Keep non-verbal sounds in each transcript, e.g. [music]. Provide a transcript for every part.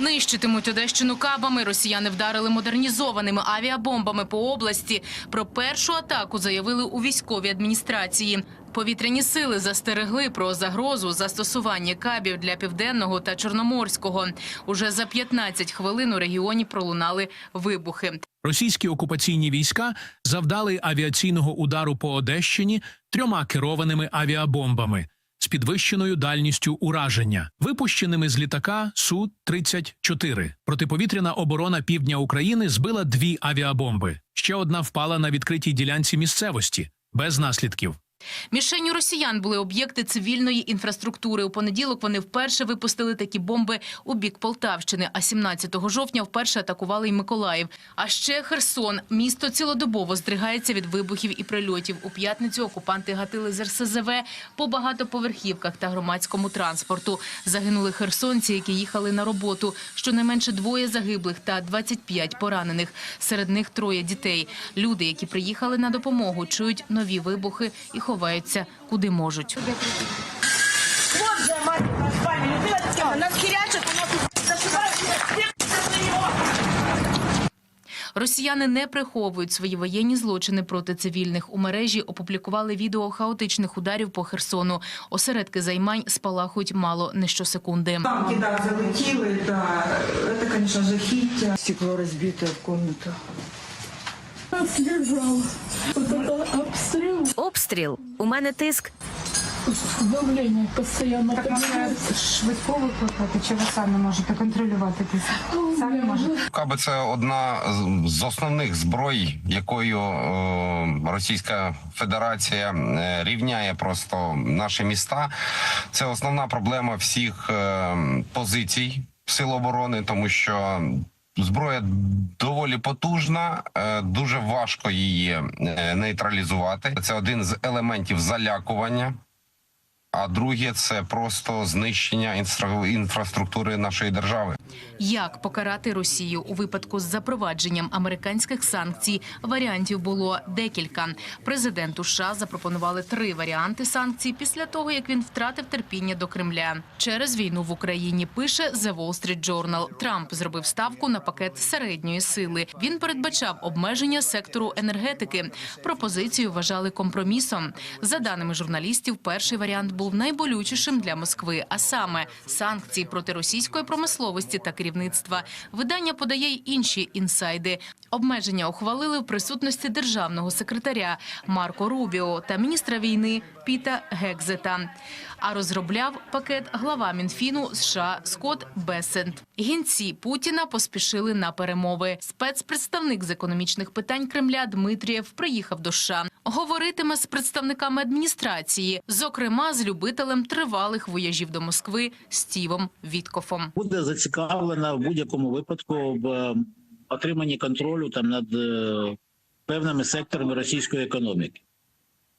Нищитимуть Одещину кабами. Росіяни вдарили модернізованими авіабомбами по області. Про першу атаку заявили у військовій адміністрації. Повітряні сили застерегли про загрозу застосування кабів для південного та чорноморського. Уже за 15 хвилин у регіоні пролунали вибухи. Російські окупаційні війська завдали авіаційного удару по Одещині трьома керованими авіабомбами підвищеною дальністю ураження, випущеними з літака су 34 Протиповітряна оборона півдня України збила дві авіабомби. Ще одна впала на відкритій ділянці місцевості без наслідків. Мішенню росіян були об'єкти цивільної інфраструктури. У понеділок вони вперше випустили такі бомби у бік Полтавщини, а 17 жовтня вперше атакували й Миколаїв. А ще Херсон. Місто цілодобово здригається від вибухів і прильотів. У п'ятницю окупанти гатили з РСЗВ по багатоповерхівках та громадському транспорту. Загинули херсонці, які їхали на роботу. Щонайменше двоє загиблих та 25 поранених. Серед них троє дітей. Люди, які приїхали на допомогу, чують нові вибухи і ховаються куди можуть. Вот же, мать, с вами, людина нас хірячать, у нас зашивають, всіх це його. Росіяни не приховують свої воєнні злочини проти цивільних. У мережі опублікували відео хаотичних ударів по Херсону. Осередки займань спалахують мало не щосекунди. Танки, да, залетіли, да. Это, конечно, жахіття. Стекло разбитое в комнату. Это обстрел, Обстріл. У мене тиск. давление постоянно Так поднимается. швидко викликати, чи ви самі можете контролювати тиск? Самі можете? Каби це одна з- з основних зброй, якою е, Російська Федерація е, рівняє просто наші міста. Це основна проблема всіх е, позицій сил оборони, тому що. Зброя доволі потужна, е, дуже важко її е, нейтралізувати. Це один з елементів залякування. А друге це просто знищення інфраструктури нашої держави. Як покарати Росію у випадку з запровадженням американських санкцій? Варіантів було декілька. Президенту США запропонували три варіанти санкцій після того, як він втратив терпіння до Кремля. Через війну в Україні пише The Wall Street Journal. Трамп зробив ставку на пакет середньої сили. Він передбачав обмеження сектору енергетики. Пропозицію вважали компромісом. За даними журналістів, перший варіант був найболючішим для Москви, а саме санкції проти російської промисловості та керівництва. Видання подає й інші інсайди. Обмеження ухвалили в присутності державного секретаря Марко Рубіо та міністра війни Піта Гекзета. А розробляв пакет глава Мінфіну США Скотт Бесент. Гінці Путіна поспішили на перемови. Спецпредставник з економічних питань Кремля Дмитрієв приїхав до США. Говоритиме з представниками адміністрації, зокрема з любителем тривалих вояжів до Москви Стівом Віткофом. буде зацікавлена в будь-якому випадку в е, отриманні контролю там над е, певними секторами російської економіки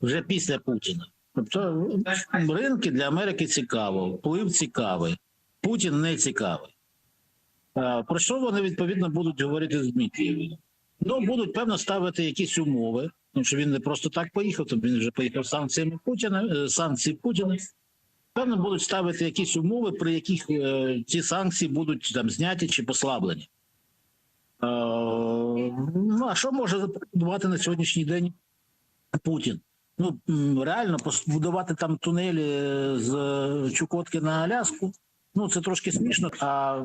вже після Путіна. Тобто ринки для Америки цікаво, вплив цікавий, Путін не цікавий. Про що вони відповідно будуть говорити з Дмитрієвим? Ну, будуть певно ставити якісь умови, тому що він не просто так поїхав, то він вже поїхав санкціями Путіна, е, санкції Путіна. Певно, будуть ставити якісь умови, при яких е, ці санкції будуть там зняті чи послаблені. Е, ну, а що може запропонувати на сьогоднішній день Путін? Ну, реально побудувати там тунелі з е, Чукотки на Аляску. Ну, це трошки смішно. А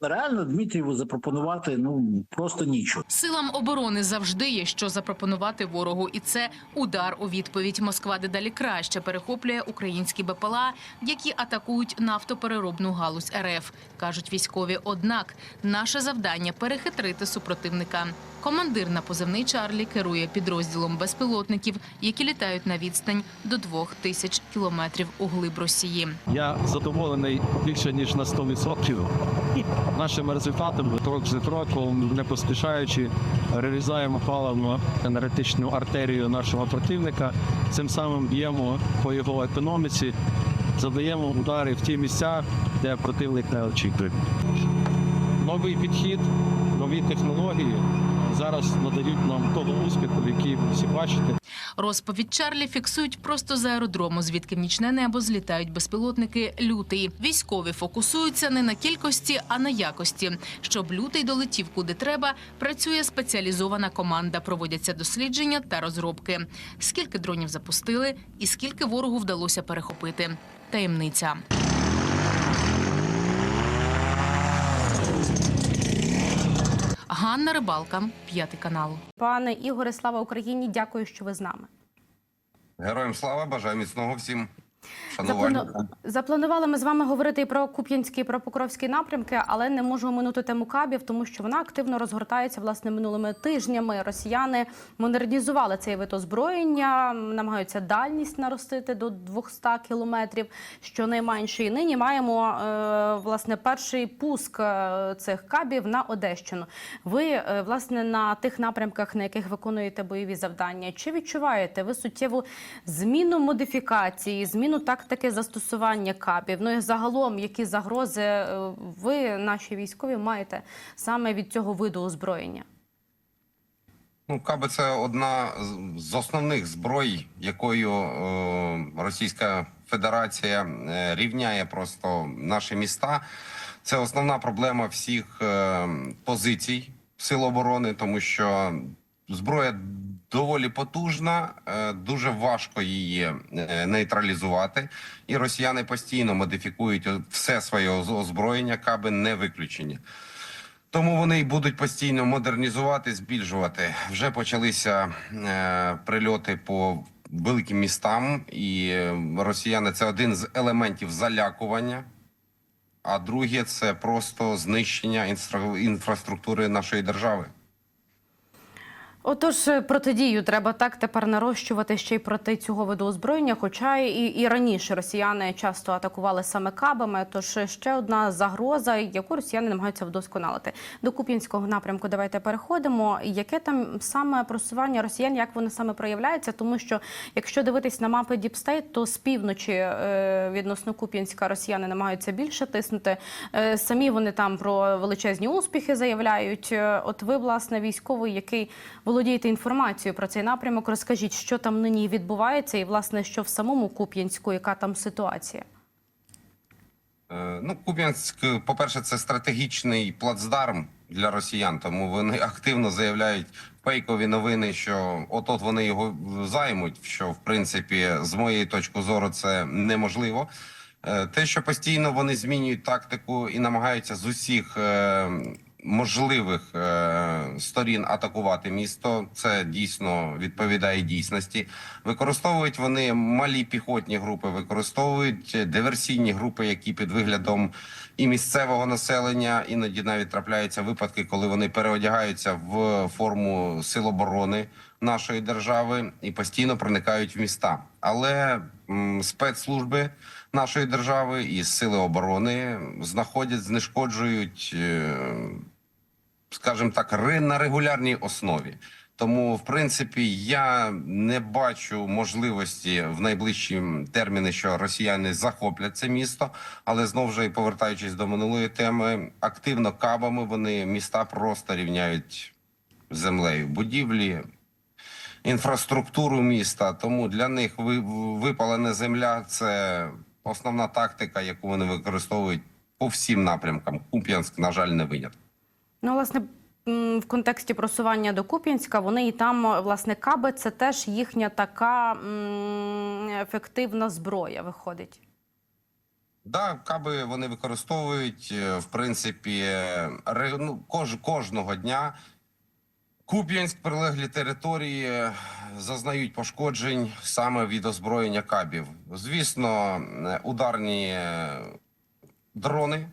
реально Дмитрієву запропонувати ну просто нічого. Силам оборони завжди є що запропонувати ворогу, і це удар у відповідь. Москва дедалі краще перехоплює українські БПЛА, які атакують нафтопереробну галузь РФ, кажуть військові. Однак наше завдання перехитрити супротивника. Командир на позивний Чарлі керує підрозділом безпілотників, які літають на відстань до двох тисяч кілометрів у глиб Росії. Я задоволений більше ніж на 100%. Нашими результатами крок за кроком, не поспішаючи, реалізуємо паливно енергетичну артерію нашого противника. Цим самим б'ємо по його економіці, задаємо удари в ті місця, де противник не очікує. Новий підхід, нові технології зараз надають нам того успіху, який всі бачите. Розповідь Чарлі фіксують просто з аеродрому, звідки в нічне небо злітають безпілотники «Лютий». Військові фокусуються не на кількості, а на якості. Щоб лютий долетів куди треба, працює спеціалізована команда. Проводяться дослідження та розробки. Скільки дронів запустили і скільки ворогу вдалося перехопити. Таємниця. Ганна Рибалка, п'ятий канал. Пане Ігоре, слава Україні! Дякую, що ви з нами. Героям слава, бажаю міцного всім. Заплану... Запланували ми з вами говорити і про Куп'янський, і про Покровський напрямки, але не можу оминути тему кабів, тому що вона активно розгортається власне минулими тижнями. Росіяни модернізували цей вид озброєння, намагаються дальність наростити до 200 кілометрів, щонайменше. І нині маємо е, власне перший пуск е, цих кабів на Одещину. Ви е, власне на тих напрямках, на яких виконуєте бойові завдання, чи відчуваєте ви суттєву зміну модифікації, зміну тактики застосування кабів? Ну і загалом, які загрози е, ви, наші військові, маєте саме від цього виду озброєння? Ну, каби це одна з- з основних зброй, якою е, Російська Федерація е, рівняє просто наші міста. Це основна проблема всіх е, позицій сил оборони, тому що зброя доволі потужна, е, дуже важко її е, нейтралізувати, і росіяни постійно модифікують все своє оз- озброєння, каби не виключення. Тому вони й будуть постійно модернізувати, збільшувати. Вже почалися е, прильоти по великим містам, і росіяни це один з елементів залякування. А друге це просто знищення інстра- інфраструктури нашої держави. Отож, е, протидію треба так тепер нарощувати ще й проти цього виду озброєння. Хоча і, і раніше росіяни часто атакували саме кабами. Тож ще одна загроза, яку росіяни намагаються вдосконалити. До Куп'янського напрямку давайте переходимо. Яке там саме просування росіян, як вони саме проявляються? Тому що якщо дивитись на мапи Діпстейт, то з півночі е, відносно Куп'янська росіяни намагаються більше тиснути. Е, самі вони там про величезні успіхи заявляють. От ви, власне, військовий, який володієте інформацією про цей напрямок, розкажіть, що там нині відбувається, і власне що в самому Куп'янську, яка там ситуація? Е, Ну, Куп'янськ, по-перше, це стратегічний плацдарм для росіян, тому вони [laughs] активно заявляють фейкові новини, що от-от вони його займуть. Що в принципі, з моєї точки зору, це неможливо. Е, Те, що постійно вони змінюють тактику і намагаються з усіх е, можливих е, сторін атакувати місто, це дійсно відповідає дійсності. Використовують вони малі піхотні групи, використовують диверсійні групи, які під виглядом і місцевого населення іноді навіть трапляються випадки, коли вони переодягаються в форму сил оборони нашої держави і постійно проникають в міста. Але спецслужби нашої держави і сили оборони знаходять, знешкоджують. Скажімо так, на регулярній основі. Тому, в принципі, я не бачу можливості в найближчі терміни, що росіяни захоплять це місто. Але знову ж повертаючись до минулої теми, активно кабами вони міста просто рівняють землею, будівлі, інфраструктуру міста. Тому для них ви- випалена земля це основна тактика, яку вони використовують по всім напрямкам. Куп'янськ, на жаль, не виняток. Ну, власне, в контексті просування до Куп'янська, вони і там, власне, каби це теж їхня така ефективна зброя виходить. Да, каби вони використовують е, в принципі е, ну, кож, кожного дня. Куп'янськ, прилеглі території е, зазнають пошкоджень саме від озброєння кабів. Звісно, е, ударні е, дрони,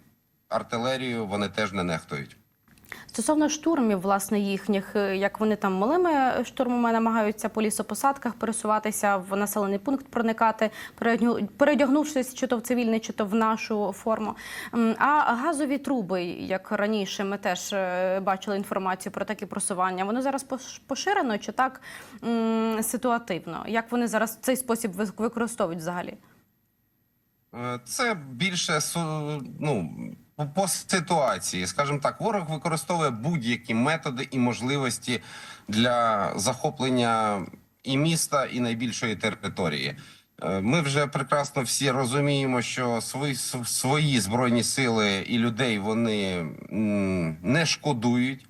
артилерію вони теж не нехтують. Стосовно штурмів, власне, їхніх, е, як вони там малими штурмами намагаються по лісопосадках пересуватися в населений пункт, проникати, переодягнувшись чи то в цивільний, чи то в нашу форму. А газові труби, як раніше, ми теж е, бачили інформацію про такі просування. Воно зараз поширено чи так ситуативно? Як вони зараз цей спосіб використовують взагалі? Е, Це більше ну, по- ситуації. Скажімо так, ворог використовує будь-які методи і можливості для захоплення і міста, і найбільшої території. Е, Ми вже прекрасно всі розуміємо, що свої, свої збройні сили і людей вони не шкодують.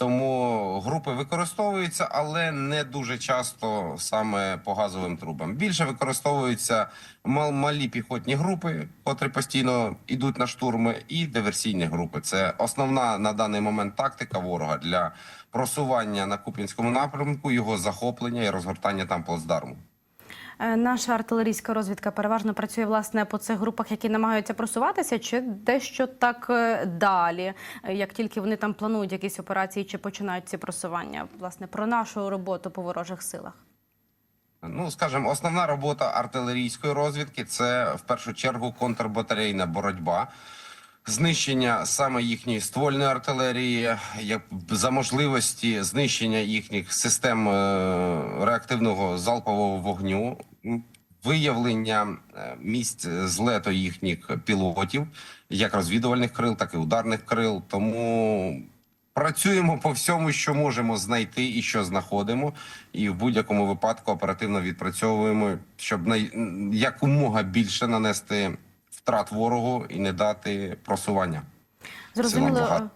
Тому групи використовуються, але не дуже часто саме по газовим трубам. Більше використовуються мал- малі піхотні групи, котрі постійно йдуть на штурми, і диверсійні групи. Це основна на даний момент тактика ворога для просування на Куп'янському напрямку, його захоплення і розгортання там плацдарму. Е, Наша артилерійська розвідка переважно працює власне по цих групах, які намагаються просуватися, чи дещо так е, далі, е, як тільки вони там планують якісь операції чи починають ці просування, власне, про нашу роботу по ворожих силах. Ну, скажімо, основна робота артилерійської розвідки це в першу чергу контрбатарейна боротьба. Знищення саме їхньої ствольної артилерії, як за можливості знищення їхніх систем е, реактивного залпового вогню, виявлення е, місць злету їхніх пілотів, як розвідувальних крил, так і ударних крил. Тому працюємо по всьому, що можемо знайти і що знаходимо, і в будь-якому випадку оперативно відпрацьовуємо, щоб якомога більше нанести втрат ворогу і не дати просування. Зрозуміло.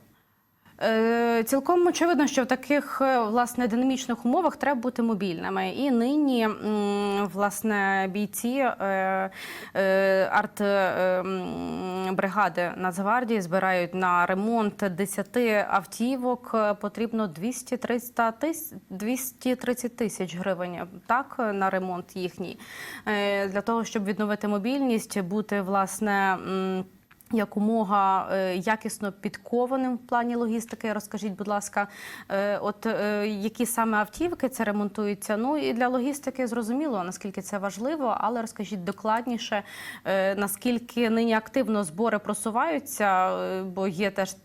Е, Цілком очевидно, що в таких е, власне динамічних умовах треба бути мобільними. І нині власне бійці е, артбригади Нацгвардії збирають на ремонт 10 автівок. Потрібно 200-300 тис 230 тисяч гривень. Так на ремонт їхній для того, щоб відновити мобільність, бути власне. Якомога е, якісно підкованим в плані логістики. Розкажіть, будь ласка, е, от е, які саме автівки це ремонтуються? Ну і для логістики зрозуміло, наскільки це важливо, але розкажіть докладніше, наскільки нині активно збори просуваються, бо є теж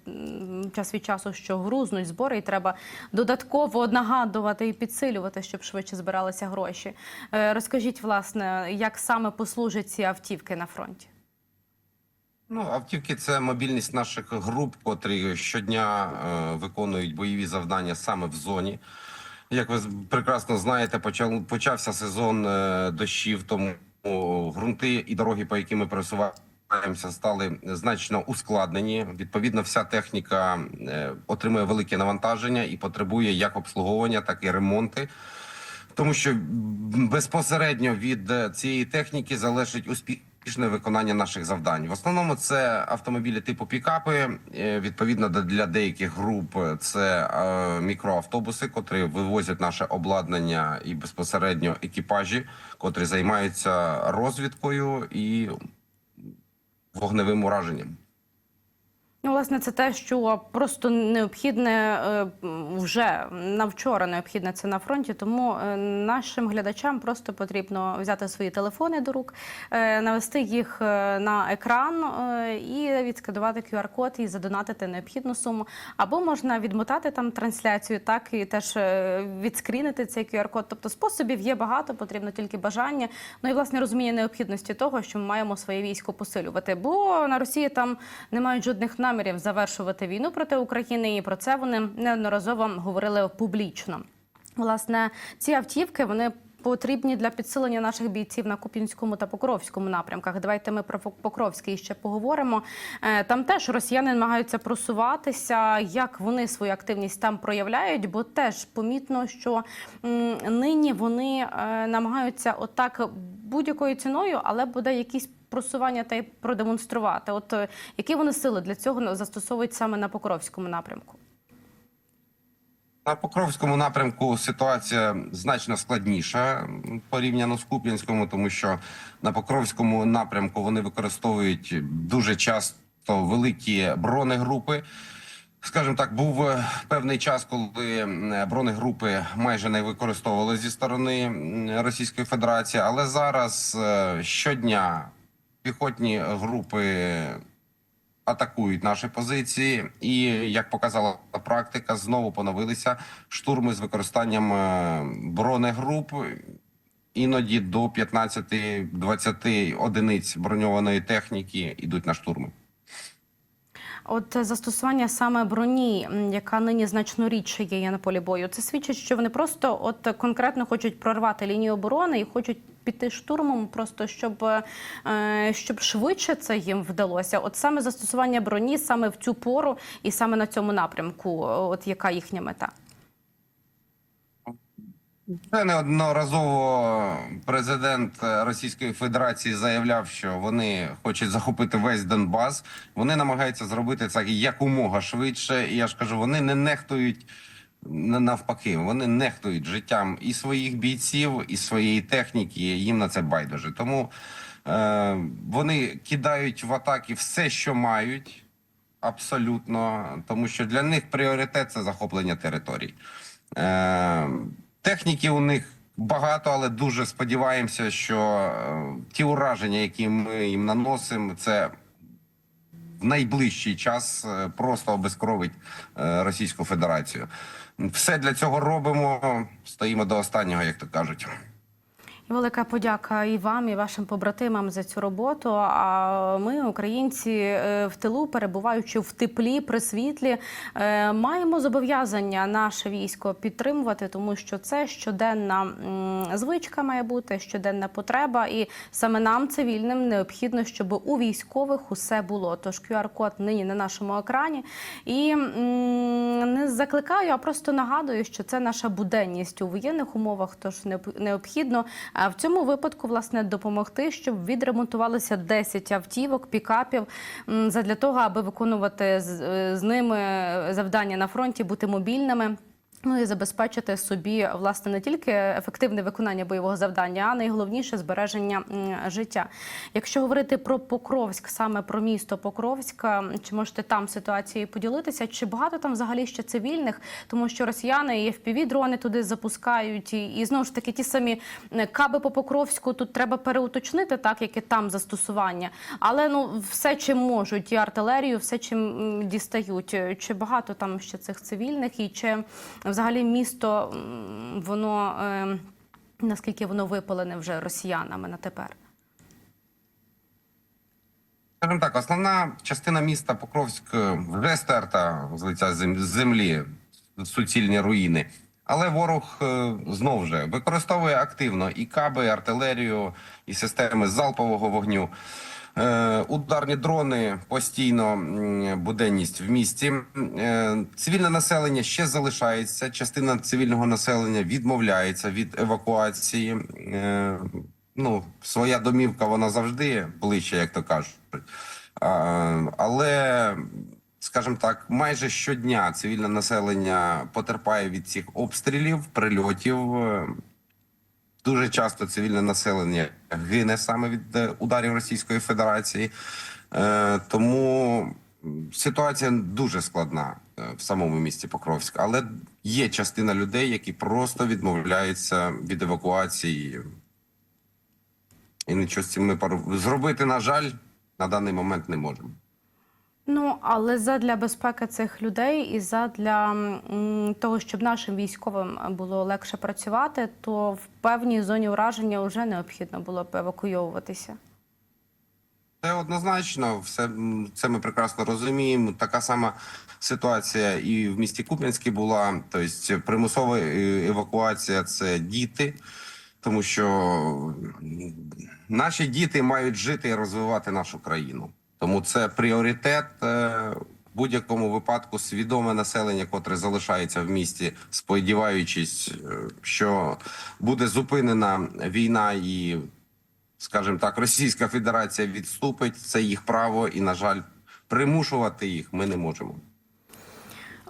час від часу, що грузнуть збори, і треба додатково нагадувати і підсилювати, щоб швидше збиралися гроші. Розкажіть, власне, як саме послужать ці автівки на фронті? Ну, автівки це мобільність наших груп, котрі щодня е, виконують бойові завдання саме в зоні. Як ви прекрасно знаєте, почав, почався сезон е, дощів, тому о, ґрунти і дороги, по яким ми пересуваємося, стали значно ускладнені. Відповідно, вся техніка е, отримує велике навантаження і потребує як обслуговування, так і ремонти. Тому що безпосередньо від е, цієї техніки залежить успішне виконання наших завдань. В основному це автомобілі типу пікапи. Е, Відповідно для деяких груп це е, мікроавтобуси, котрі вивозять наше обладнання і безпосередньо екіпажі, котрі займаються розвідкою і вогневим ураженням. Ну, власне, це те, що просто необхідне е, вже на вчора необхідне це на фронті. Тому е, нашим глядачам просто потрібно взяти свої телефони до рук, е, навести їх на екран і відсканувати QR-код і задонатити необхідну суму. Або можна відмотати там трансляцію, так і теж відскрінити цей QR-код. Тобто способів є багато, потрібно тільки бажання. Ну і власне розуміння необхідності того, що ми маємо своє військо посилювати. Бо на Росії там не мають жодних намірів завершувати війну проти України, і про це вони неодноразово говорили публічно. Власне, ці автівки вони. Потрібні для підсилення наших бійців на Куп'янському та Покровському напрямках. Давайте ми про Покровський ще поговоримо. Е, Там теж росіяни намагаються просуватися, як вони свою активність там проявляють, бо теж помітно, що нині вони е, намагаються отак будь-якою ціною, але буде якісь просування та й продемонструвати. От е, які вони сили для цього застосовують саме на Покровському напрямку? На Покровському напрямку ситуація значно складніша порівняно з Куп'янському, тому що на Покровському напрямку вони використовують дуже часто великі бронегрупи. Скажімо так, був е, певний час, коли бронегрупи майже не використовували зі сторони Російської Федерації, але зараз е, щодня піхотні групи атакують наші позиції, і як показала практика, знову поновилися штурми з використанням е, бронегруп. Іноді до 15-20 одиниць броньованої техніки йдуть на штурми. От застосування саме броні, яка нині значно рідше є на полі бою, це свідчить, що вони просто от конкретно хочуть прорвати лінію оборони і хочуть піти штурмом, просто щоб, е, щоб швидше це їм вдалося. От саме застосування броні саме в цю пору і саме на цьому напрямку. От яка їхня мета? Це неодноразово президент Російської Федерації заявляв, що вони хочуть захопити весь Донбас. Вони намагаються зробити це якомога швидше. І я ж кажу, вони не нехтують навпаки, вони нехтують життям і своїх бійців, і своєї техніки. Їм на це байдуже. Тому е, вони кидають в атаки все, що мають. Абсолютно, тому що для них пріоритет це захоплення територій. Е, техніки у них багато, але дуже сподіваємося, що е, ті ураження, які ми їм наносимо, це в найближчий час е, просто обезкровить е, Російську Федерацію. Все для цього робимо. Стоїмо до останнього, як то кажуть. Велика подяка і вам, і вашим побратимам за цю роботу. А ми, українці, е, в тилу, перебуваючи в теплі, при світлі, е, маємо зобов'язання наше військо підтримувати, тому що це щоденна звичка має бути, щоденна потреба. І саме нам, цивільним, необхідно, щоб у військових усе було. Тож QR-код нині на нашому екрані. І не закликаю, а просто нагадую, що це наша буденність у воєнних умовах. Тож необхідно а в цьому випадку власне допомогти, щоб відремонтувалися 10 автівок, пікапів задля того, аби виконувати е, з ними завдання на фронті, бути мобільними. Ну і забезпечити собі власне не тільки ефективне виконання бойового завдання, а найголовніше збереження життя. Якщо говорити про Покровськ, саме про місто Покровська, чи можете там ситуацією поділитися? Чи багато там взагалі ще цивільних? Тому що росіяни і fpv дрони туди запускають, і, і знову ж таки ті самі каби по Покровську тут треба переуточнити, так яке там застосування. Але ну все чим можуть, і артилерію, все чим дістають. Чи багато там ще цих цивільних, і чи взагалі місто воно е, наскільки воно випалене вже росіянами на тепер? Скажімо так, основна частина міста Покровськ е, вже стерта з лиця землі, суцільні руїни. Але ворог е, знов же використовує активно і каби, і артилерію, і системи залпового вогню. Е, Ударні дрони постійно буденність в місті. Е, Цивільне населення ще залишається. Частина цивільного населення відмовляється від евакуації. Е, Ну, своя домівка вона завжди ближче, як то кажуть. Але, скажімо так, майже щодня цивільне населення потерпає від цих обстрілів, прильотів. Дуже часто цивільне населення гине саме від е, ударів Російської Федерації. Е, тому ситуація дуже складна е, в самому місті Покровськ. Але є частина людей, які просто відмовляються від евакуації. І нічого з цим ми зробити, на жаль, на даний момент не можемо. Ну але задля безпеки цих людей і задля того, щоб нашим військовим було легше працювати, то в певній зоні ураження вже необхідно було б евакуйовуватися. Це однозначно, все це ми прекрасно розуміємо. Така сама ситуація і в місті Куп'янській була. Тобто примусова е, евакуація це діти, тому що наші діти мають жити і розвивати нашу країну. Тому це пріоритет. е, В будь-якому випадку свідоме населення, котре залишається в місті, сподіваючись, е, що буде зупинена війна і скажімо так, Російська Федерація відступить, це їх право, і на жаль, примушувати їх ми не можемо.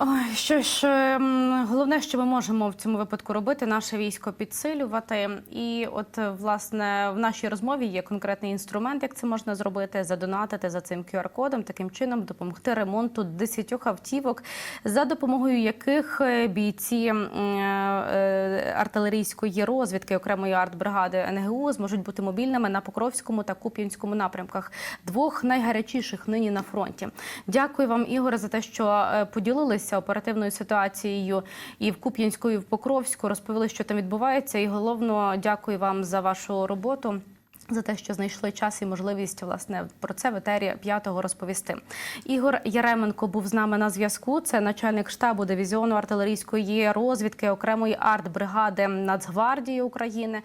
Ой, що ж, ем, головне, що ми можемо в цьому випадку робити, наше військо підсилювати. І от е, власне в нашій розмові є конкретний інструмент, як це можна зробити, задонатити за цим QR-кодом, таким чином допомогти ремонту 10 автівок, за допомогою яких е, бійці е, артилерійської розвідки окремої артбригади НГУ зможуть бути мобільними на Покровському та Куп'янському напрямках, двох найгарячіших нині на фронті. Дякую вам, Ігоре, за те, що е, поділилися оперативною ситуацією і в Куп'янську, і в Покровську. Розповіли, що там відбувається. І головно, дякую вам за вашу роботу. За те, що знайшли час і можливість власне про це в етері п'ятого розповісти. Ігор Яременко був з нами на зв'язку. Це начальник штабу дивізіону артилерійської розвідки окремої артбригади Нацгвардії України.